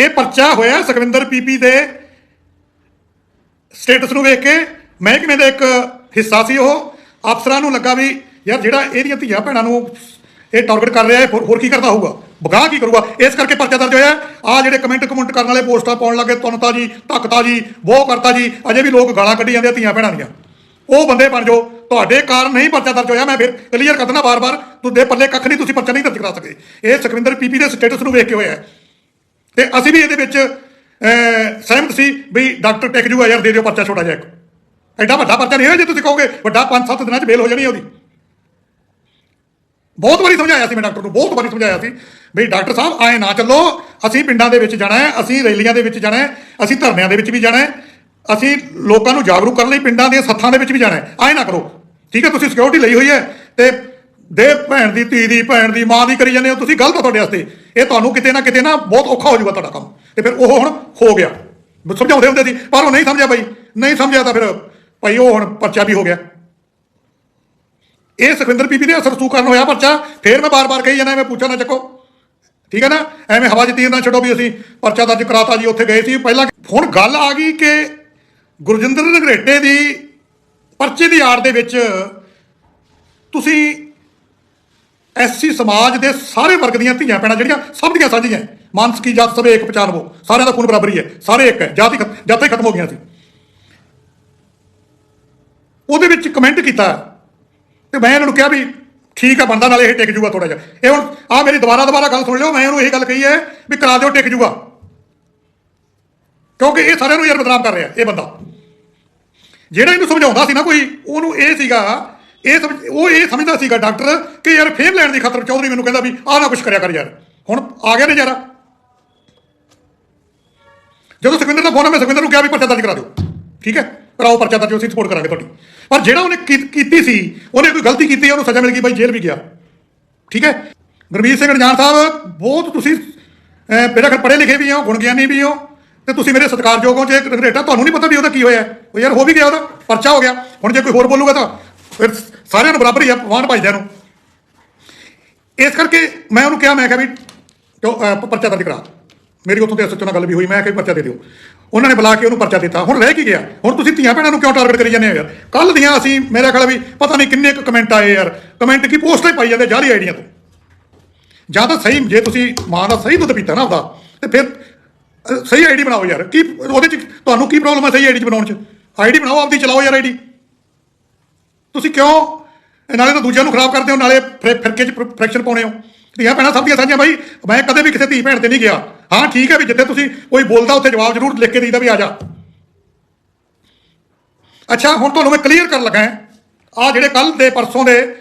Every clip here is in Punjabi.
ਇਹ ਪਰਚਾ ਹੋਇਆ ਸੁਖਵਿੰਦਰ ਪੀਪੀ ਦੇ ਸਟੇਟਸ ਨੂੰ ਵੇਖ ਕੇ। ਮਹਿਕਮੇ ਦਾ ਇੱਕ ਹਿੱਸਾ ਸੀ ਉਹ। ਅਫਸਰਾਂ ਨੂੰ ਲੱਗਾ ਵੀ ਯਾਰ ਜਿਹੜਾ ਇਹਦੀਆਂ ਧੀਆਂ ਭੈਣਾਂ ਨੂੰ ਇਹ ਟਾਰਗੇਟ ਕਰ ਰਿਹਾ ਹੈ, ਹੋਰ ਕੀ ਕਰਦਾ ਹੋਊਗਾ? ਬਗਾਹ ਕੀ ਕਰੂਗਾ? ਇਸ ਕਰਕੇ ਪਰਚਾ ਦਰਜ ਹੋਇਆ। ਆ ਜਿਹੜੇ ਕਮੈਂਟ ਕਮੈਂਟ ਕਰਨ ਵਾਲੇ ਪੋਸਟਾਂ ਪਾਉਣ ਲੱਗੇ ਤੁਨਤਾ ਜੀ, ਧੱਕਤਾ ਜੀ ਉਹ ਕਰਤਾ ਜੀ, ਅਜੇ ਵੀ ਲੋਕ ਗਾਲਾਂ ਕੱਢੀ ਜਾਂਦੇ ਆ ਧੀਆਂ ਭੈਣਾਂ ਦੀਆਂ। ਉਹ ਬੰਦੇ ਬਣ ਜਾਓ। ਤੁਹਾਡੇ ਕਾਰਨ ਨਹੀਂ ਪਰਚਾ ਦਰਜ ਹੋਇਆ, ਮੈਂ ਫਿਰ ਕਲੀਅਰ ਕਰ ਦਿੰਦਾ ਬਾਰ-ਬਾਰ ਤੁਹਾਡੇ ਪੱਲੇ ਕੱਖ ਨਹੀਂ, ਤੁਸੀਂ ਪਰਚਾ ਨਹੀਂ ਦਰਜ ਕਰਾ ਸਕਦੇ। ਇਹ ਸੁਖਵਿੰਦਰ ਪੀਪੀ ਦੇ ਸਟੇਟਸ ਨੂੰ ਵੇਖ ਕੇ ਹੋਇਆ ਹੈ। ਤੇ ਅਸੀਂ ਵੀ ਇਹਦੇ ਵਿੱਚ ਸਹਿਮਤ ਸੀ ਵੀ ਡਾਕਟਰ ਟਿਕ ਜੂਗਾ ਯਾਰ, ਦੇ ਦਿਓ ਪਰਚਾ ਛੋਟਾ ਜਿਹਾ ਇੱਕ। ਐਡਾ ਵੱਡਾ ਪਰਚਾ ਨਹੀਂ ਹੋਇਆ ਜੇ ਤੁਸੀਂ ਕਹੋਗੇ, ਵੱਡਾ 5-7 ਦਿਨਾਂ 'ਚ ਬੇਲ ਹੋ ਜਾਣੀ ਉਹਦੀ। ਬਹੁਤ ਵਾਰੀ ਸਮਝਾਇਆ ਸੀ ਮੈਂ ਡਾਕਟਰ ਨੂੰ, ਬਹੁਤ ਵਾਰੀ ਸਮਝਾਇਆ ਸੀ ਵੀ ਡਾਕਟਰ ਸਾਹਿਬ, ਆਏ ਨਾ ਚੱਲੋ, ਅਸੀਂ ਪਿੰਡਾਂ ਦੇ ਵਿੱਚ ਜਾਣਾ ਹੈ, ਅਸੀਂ ਰੈਲੀਆਂ ਦੇ ਵਿੱਚ ਜਾਣਾ ਹੈ, ਅਸੀਂ ਧਰਨਿਆਂ ਦੇ ਵਿੱਚ ਵੀ ਜਾਣਾ ਹੈ, ਅਸੀਂ ਲੋਕਾਂ ਨੂੰ ਜਾਗਰੂਕ ਕਰਨ ਲਈ ਪਿੰਡਾਂ ਦੀਆਂ ਸੱਥਾਂ ਦੇ ਵਿੱਚ ਵੀ ਜਾਣਾ ਹੈ। ਆਏ ਨਾ ਕਰੋ। ਠੀਕ ਹੈ, ਤੁਸੀਂ ਸਿਕਿਉਰਿਟੀ ਲਈ ਹੋਈ ਹੈ ਤੇ ਦੇ ਭੈਣ ਦੀ, ਧੀ ਦੀ, ਭੈਣ ਦੀ, ਮਾਂ ਦੀ ਕਰੀ ਜਾਂਦੇ ਹੋ, ਤੁਸੀਂ ਗਲਤ ਹੋ ਤੁਹਾਡੇ ਵਾਸਤੇ। ਇਹ ਤੁਹਾਨੂੰ ਕਿਤੇ ਨਾ ਕਿਤੇ ਨਾ ਬਹੁਤ ਔਖਾ ਹੋ ਜਾਊਗਾ ਤੁਹਾਡਾ ਕੰਮ। ਤੇ ਫਿਰ ਉਹ ਹੁਣ ਹੋ ਗਿਆ। ਸਮਝਾਉਂਦੇ ਹੁੰਦੇ ਸੀ, ਪਰ ਉਹ ਨਹੀਂ ਸਮਝਿਆ ਬਾਈ। ਨਹੀਂ ਸਮਝਿਆ ਤਾਂ ਫਿਰ ਭਾਈ ਉਹ ਹੁਣ ਪਰਚਾ ਵੀ ਹੋ ਗਿਆ। ਇਹ ਸੁਖਵਿੰਦਰ ਬੀਬੀ ਦੇ ਅਸਰ ਸੂ ਹੋਇਆ ਪਰਚਾ। ਫੇਰ ਮੈਂ ਬਾਰ-ਬਾਰ ਕਹੀ ਜਾਂਦਾ, ਮੈਂ ਪੁੱਛਾ ਨਾ ਚੱਕੋ। ਠੀਕ ਹੈ ਨਾ? ਐਵੇਂ ਹਵਾ 'ਚ ਤੀਰ ਨਾ ਛੱਡੋ ਵੀ ਅਸੀਂ ਪਰਚਾ ਦਰਜ ਕਰਾਤਾ ਜੀ, ਉੱਥੇ ਗਏ ਸੀ। ਪਹਿਲਾਂ ਹੁਣ ਗੱਲ ਆ ਗਈ ਕਿ ਗੁਰਜਿੰਦਰ ਨਗਰੇਟੇ ਦੀ ਪਰਚੇ ਦੀ ਆੜ ਦੇ ਵਿੱਚ ਤੁਸੀਂ ਐਸਸੀ ਸਮਾਜ ਦੇ ਸਾਰੇ ਵਰਗ ਦੀਆਂ ਧੀਆਂ ਪੈਣਾ ਜਿਹੜੀਆਂ ਸਭ ਦੀਆਂ ਸਾਂਝੀਆਂ ਮਾਨਸ ਕੀ ਜਾਤ ਸਭੇ ਇੱਕ ਪਛਾਣਵੋ। ਸਾਰਿਆਂ ਦਾ ਖੂਨ ਬਰਾਬਰੀ ਹੈ ਸਾਰੇ ਇੱਕ ਹੈ ਜਾਤੀ ਖਤ- ਜਾਤਾਂ ਹੀ ਖਤਮ ਹੋ ਗਈਆਂ ਸੀ। ਉਹਦੇ ਵਿੱਚ ਕਮੈਂਟ ਕੀਤਾ ਤੇ ਮੈਂ ਇਹਨਾਂ ਨੂੰ ਕਿਹਾ ਵੀ ਠੀਕ ਆ ਬੰਦਾ ਨਾਲੇ ਇਹ ਟਿਕ ਜੂਗਾ ਥੋੜਾ ਜਿਹਾ। ਇਹ ਹੁਣ ਆ ਮੇਰੀ ਦੁਬਾਰਾ ਦੁਬਾਰਾ ਗੱਲ ਸੁਣ ਲਿਓ। ਮੈਂ ਉਹਨੂੰ ਇਹ ਗੱਲ ਕਹੀ ਹੈ ਵੀ ਕਰਾ ਦਿਓ, ਟਿਕ ਜੂਗਾ। ਕਿਉਂਕਿ ਇਹ ਸਾਰਿਆਂ ਨੂੰ ਯਾਰ ਬਦਨਾਮ ਕਰ ਰਿਹਾ, ਇਹ ਬੰਦਾ। ਜਿਹੜਾ ਇਹਨੂੰ ਸਮਝਾਉਂਦਾ ਸੀ ਨਾ ਕੋਈ, ਉਹਨੂੰ ਇਹ ਸੀਗਾ ਇਹ ਸਮਝ- ਉਹ ਇਹ ਸਮਝਦਾ ਸੀਗਾ ਡਾਕਟਰ ਕਿ ਯਾਰ ਫੇਮ ਲੈਣ ਦੀ ਖਾਤਰ ਚੌਧਰੀ ਮੈਨੂੰ ਕਹਿੰਦਾ ਵੀ ਆਹ ਨਾ ਕੁਝ ਕਰਿਆ ਕਰ ਯਾਰ। ਹੁਣ ਆ ਗਿਆ ਨੇ ਨਜ਼ਾਰਾ। ਜਦੋਂ ਸੁਖਵਿੰਦਰ ਦਾ ਫੋਨ ਆ ਮੈਂ ਸੁਖਵਿੰਦਰ ਨੂੰ ਕਿਹਾ ਵੀ ਪਰਚਾ ਦਰਜ ਕਰਾ ਦਿਓ। ਠੀਕ ਹੈ? ਕਰਾਓ ਪਰਚਾ ਦਰਜ ਅਸੀਂ ਸਪੋਰਟ ਕਰਾਂਗੇ ਤੁਹਾਡੀ। ਪਰ ਜਿਹੜਾ ਉਹਨੇ ਕੀਤੀ ਸੀ ਉਹਨੇ ਕੋਈ ਗਲਤੀ ਕੀਤੀ ਉਹਨੂੰ ਸਜ਼ਾ ਮਿਲ ਗਈ ਬਾਈ ਜੇਲ੍ਹ ਵੀ ਗਿਆ। ਠੀਕ ਹੈ? ਗੁਰਮੀਤ ਸਿੰਘ ਅਣਜਾਣ ਸਾਹਿਬ ਬਹੁਤ ਤੁਸੀਂ ਅਹ, ਮੇਰਾ ਖਿਆਲ ਪੜ੍ਹੇ ਲਿਖੇ ਵੀ ਹੋ ਗੁਣ ਗਿਆਨੀ ਵੀ ਹੋ ਤੇ ਤੁਸੀਂ ਮੇਰੇ ਸਤਿਕਾਰਯੋਗ ਹੋ ਜੇ ਇੱਕ ਰੇਟਾ ਤੁਹਾਨੂੰ ਨਹੀਂ ਪਤਾ ਵੀ ਉਹਦਾ ਕੀ ਹੋਇਆ। ਉਹ ਯਾਰ ਹੋ ਵੀ ਗਿਆ ਉਹਦਾ ਪਰਚਾ ਹੋ ਗਿਆ। ਹੁਣ ਜੇ ਕੋਈ ਹੋਰ ਬੋਲੂਗਾ ਤਾਂ ਫਿਰ ਸਾਰਿਆਂ ਨੂੰ ਬਰਾਬਰ ਹੀ ਆ ਵਾਹਣ ਭਾਈਦਿਆਂ ਨੂੰ। ਇਸ ਕਰਕੇ ਮੈਂ ਉਹਨੂੰ ਕਿਹਾ ਮੈਂ ਕਿਹਾ ਵੀ ਪਰਚਾ ਦਰਜ ਕਰਾ। ਮੇਰੀ ਉੱਥੋਂ ਤੇ ਐਸਐਚਓ ਨਾਲ ਗੱਲ ਵੀ ਹੋਈ ਮੈਂ ਕਿਹਾ ਵੀ ਪਰਚਾ ਦੇ ਦਿਓ। ਉਹਨਾਂ ਨੇ ਬੁਲਾ ਕੇ ਉਹਨੂੰ ਪਰਚਾ ਦਿੱਤਾ। ਹੁਣ ਰਹਿ ਕੀ ਗਿਆ? ਹੁਣ ਤੁਸੀਂ ਧੀਆਂ ਭੈਣਾਂ ਨੂੰ ਕਿਉਂ ਟਾਰਗੇਟ ਕਰੀ ਜਾਂਦੇ ਹੋ ਯਾਰ? ਕੱਲ ਦੀਆਂ ਅਸੀਂ ਮੇਰਾ ਖਿਆਲ ਵੀ ਪਤਾ ਨਹੀਂ ਕਿੰਨੇ ਕੁ ਕਮੈਂਟ ਆਏ ਯਾਰ। ਕਮੈਂਟ ਕੀ ਪੋਸਟਾਂ ਹੀ ਪਾਈ ਜਾਂਦੇ ਜਾਰੀ ਆਈਡੀਆਂ ਤੋਂ। ਜਾਂ ਤਾਂ ਸਹੀ ਜੇ ਤੁਸੀਂ ਮਾਂ ਦਾ ਸਹੀ ਦੁੱਧ ਪੀਤਾ ਨਾ ਉਹਦਾ ਤੇ ਫਿਰ ਅਹ, ਸਹੀ ਆਈਡੀ ਬਣਾਓ ਯਾਰ। ਕੀ ਉਹਦੇ ਚ ਤੁਹਾਨੂੰ ਕੀ ਪ੍ਰੋਬਲਮ ਹੈ ਸਹੀ ਆਈਡੀ ਚ ਬਣਾਉਣ ਚ? ਆਈਡੀ ਬਣਾਓ ਆਪਦੀ ਚਲਾਓ ਯਾਰ ਆਈਡੀ। ਤੁਸੀਂ ਕਿਉਂ? ਨਾਲੇ ਤਾਂ ਦੂਜਿਆਂ ਨੂੰ ਖਰਾਬ ਕਰਦੇ ਹੋ, ਨਾਲੇ ਫਿਰ- ਫਿਰਕੇ ਚ ਫ੍ਰੈਕਸ਼ਨ ਪਾਉਣੇ ਹੋ। ਧੀਆਂ ਭੈਣਾਂ ਸਭ ਦੀਆਂ ਸਾਂਝੀਆਂ ਬਾਈ, ਮੈਂ ਕਦੇ ਵੀ ਕਿਸੇ ਧੀ ਭੈਣ ਤੇ ਨਹੀਂ ਗਿਆ। ਹਾਂ, ਠੀਕ ਹੈ ਵੀ ਜਿੱਥੇ ਤੁਸੀਂ ਕੋਈ ਬੋਲਦਾ, ਉੱਥੇ ਜਵਾਬ ਜ਼ਰੂਰ ਲਿਖ ਕੇ ਦੇਈਦਾ ਵੀ ਆ ਜਾ। ਅੱਛਾ, ਹੁਣ ਤੁਹਾਨੂੰ ਮੈਂ ਕਲੀਅਰ ਕਰਨ ਲੱਗਾ ਆ ਜਿਹੜੇ ਕੱਲ ਦੇ, ਪਰਸੋਂ ਦੇ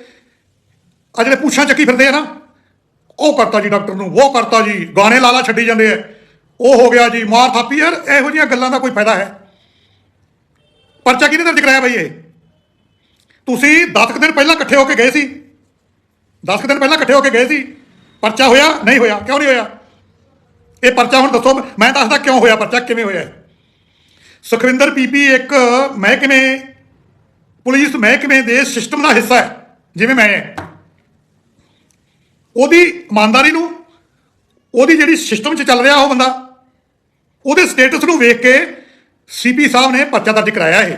ਆ ਜਿਹੜੇ ਪੁੱਛਾਂ ਚੱਕੀ ਫਿਰਦੇ ਆ ਨਾ, ਉਹ ਕਰਤਾ ਜੀ ਡਾਕਟਰ ਨੂੰ, ਉਹ ਕਰਤਾ ਜੀ। ਗਾਣੇ ਲਾਲਾ ਛੱਡੀ ਜਾਂਦੇ ਆ। ਉਹ ਹੋ ਗਿਆ ਜੀ, ਮਾਰ ਥਾਪੀ ਯਾਰ, ਇਹੋ ਜਿਹੀਆਂ ਗੱਲਾਂ ਦਾ ਕੋਈ ਫਾਇਦਾ ਹੈ। ਪਰਚਾ ਕਿਹਨੇ ਦਰਜ ਕਰਾਇਆ ਬਈ ਇਹ? ਤੁਸੀਂ 10 ਕੁ ਦਿਨ ਪਹਿਲਾਂ ਇਕੱਠੇ ਹੋ ਕੇ ਗਏ ਸੀ। 10 ਕੁ ਦਿਨ ਪਹਿਲਾਂ ਇਕੱਠੇ ਹੋ ਕੇ ਗਏ ਸੀ। ਪਰਚਾ ਹੋਇਆ? ਨਹੀਂ ਹੋਇਆ। ਕਿਉਂ ਨਹੀਂ ਹੋਇਆ? ਇਹ ਪਰਚਾ ਹੁਣ ਦੱਸੋ। ਮੈਂ ਦੱਸਦਾ ਕਿਉਂ ਹੋਇਆ ਪਰਚਾ? ਕਿਵੇਂ ਹੋਇਆ ਹੈ? ਸੁਖਵਿੰਦਰ ਪੀਪੀ ਇੱਕ ਮਹਿਕਮੇ, ਪੁਲਿਸ ਮਹਿਕਮੇ ਦੇ ਸਿਸਟਮ ਦਾ ਹਿੱਸਾ ਹੈ। ਜਿਵੇਂ ਮੈਂ ਉਹਦੀ ਇਮਾਨਦਾਰੀ ਨੂੰ, ਉਹਦੀ ਜਿਹੜੀ ਸਿਸਟਮ 'ਚ ਚੱਲ ਰਿਹਾ ਉਹ ਬੰਦਾ, ਉਹਦੇ ਸਟੇਟਸ ਨੂੰ ਵੇਖ ਕੇ ਸੀਪੀ ਸਾਹਿਬ ਨੇ ਪਰਚਾ ਦਰਜ ਕਰਾਇਆ ਇਹ।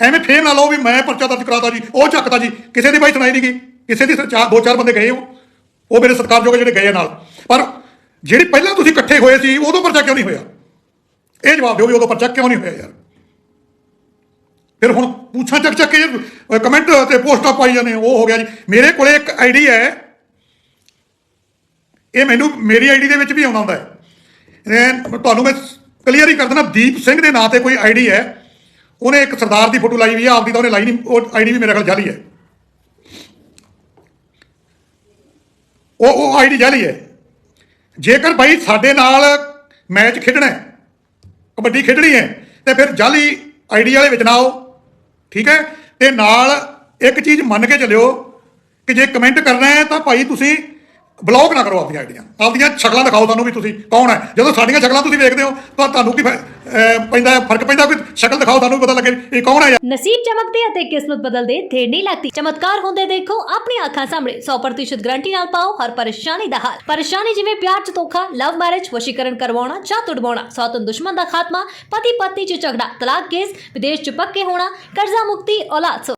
ਐਵੇਂ ਫੇਰ ਨਾ ਲਓ ਵੀ ਮੈਂ ਪਰਚਾ ਦਰਜ ਕਰਾਤਾ ਜੀ, ਉਹ ਚੱਕਦਾ ਜੀ। ਕਿਸੇ ਦੀ ਬਾਈ ਸੁਣਾਈ ਨਹੀਂ ਗਈ। ਕਿਸੇ ਦੀ ਸਿਰ ਚਾਰ, ਦੋ, ਚਾਰ ਬੰਦੇ ਗਏ ਹੋ ਉਹ ਮੇਰੇ ਸਤਿਕਾਰਯੋਗ ਜਿਹੜੇ ਗਏ ਆ ਨਾਲ। ਪਰ ਜਿਹੜੀ ਪਹਿਲਾਂ ਤੁਸੀਂ ਇਕੱਠੇ ਹੋਏ ਸੀ, ਉਦੋਂ ਪਰਚਾ ਕਿਉਂ ਨਹੀਂ ਹੋਇਆ? ਇਹ ਜਵਾਬ ਦਿਓ ਵੀ ਉਦੋਂ ਪਰਚਾ ਕਿਉਂ ਨਹੀਂ ਹੋਇਆ ਯਾਰ? ਫਿਰ ਹੁਣ ਪੁੱਛਾਂ ਚੱਕ ਚੱਕ ਕੇ ਕਮੈਂਟ ਤੇ ਪੋਸਟਾਂ ਪਾਈ ਜਾਂਦੇ ਉਹ ਹੋ ਗਿਆ ਜੀ। ਮੇਰੇ ਕੋਲੇ ਇੱਕ ਆਈਡੀ ਹੈ। ਇਹ ਮੈਨੂੰ ਮੇਰੀ ਆਈਡੀ ਦੇ ਵਿੱਚ ਵੀ ਆਉਂਦਾ ਹੁੰਦਾ ਹੈ। ਤੁਹਾਨੂੰ ਮੈਂ ਕਲੀਅਰ ਹੀ ਕਰ ਦਿੰਦਾ, ਦੀਪ ਸਿੰਘ ਦੇ ਨਾਂ ਤੇ ਕੋਈ ਆਈਡੀ ਹੈ। ਉਹਨੇ ਇੱਕ ਸਰਦਾਰ ਦੀ ਫੋਟੋ ਲਾਈ ਵੀ ਆ, ਆਪਦੀ ਤਾਂ ਉਹਨੇ ਲਾਈ ਨਹੀਂ, ਉਹ ਆਈਡੀ ਵੀ ਮੇਰੇ ਖਿਆਲ ਜਾਲੀ ਹੈ। ਉਹ ਉਹ ਆਈਡੀ ਜਾਲੀ ਹੈ। ਜੇਕਰ ਭਾਈ ਸਾਡੇ ਨਾਲ ਮੈਚ ਖੇਡਣਾ ਕਬੱਡੀ ਖੇਡਣੀ ਹੈ, ਤੇ ਫਿਰ ਜਾਲੀ ਆਈਡੀ ਵਾਲੇ ਵਿੱਚ ਨਾ ਆਓ, ਠੀਕ ਹੈ? ਤੇ ਨਾਲ ਇੱਕ ਚੀਜ਼ ਮੰਨ ਕੇ ਚੱਲਿਓ ਕਿ ਜੇ ਕਮੈਂਟ ਕਰਨਾ ਹੈ ਤਾਂ ਭਾਈ ਤੁਸੀਂ ਬਲੌਕ ਨਾ ਕਰੋ ਆਪਣੀਆਂ ਆਈਡੀਆਂ। ਆਪਣੀਆਂ ਸ਼ਕਲਾਂ ਦਿਖਾਓ ਤੁਹਾਨੂੰ ਵੀ ਤੁਸੀਂ ਕੌਣ ਹੈ। ਜਦੋਂ ਸਾਡੀਆਂ ਸ਼ਕਲਾਂ ਤੁਸੀਂ ਵੇਖਦੇ ਹੋ, ਤਾਂ ਤੁਹਾਨੂੰ ਕੀ ਪੈਂਦਾ, ਫ਼ਰਕ ਪੈਂਦਾ ਕੋਈ ਸ਼ਕਲ ਦਿਖਾਓ, ਤੁਹਾਨੂੰ ਪਤਾ ਲੱਗੇ ਇਹ ਕੌਣ ਹੈ ਨਸੀਬ ਚਮਕਦੇ ਅਤੇ ਕਿਸਮਤ ਬਦਲਦੇ ਦੇਰ ਨਹੀਂ ਲੱਗਦੀ। ਚਮਤਕਾਰ ਹੁੰਦੇ ਦੇਖੋ ਆਪਣੀ ਅੱਖਾਂ ਸਾਹਮਣੇ। 100% ਗਰੰਟੀ ਨਾਲ ਪਾਓ, ਹਰ ਪਰੇਸ਼ਾਨੀ ਦਾ ਹੱਲ। ਪਰੇਸ਼ਾਨੀ ਜਿਵੇਂ ਪਿਆਰ ਚ ਧੋਖਾ ਲਵ ਮੈਰਿਜ ਵਸ਼ੀਕਰਨ ਕਰਵਾਉਣਾ ਜਾਂ ਤੁੜਵਾਉਣਾ। ਸੌਤਨ ਦੁਸ਼ਮਣ ਦਾ ਖਾਤਮਾ ਪਤੀ ਪਤਨੀ ਚ ਝਗੜਾ, ਤਲਾਕ ਕੇਸ, ਵਿਦੇਸ਼ ਚ ਪੱਕੇ ਹੋਣਾ, ਕਰਜ਼ਾ ਮੁਕਤੀ, ਔਲਾਦ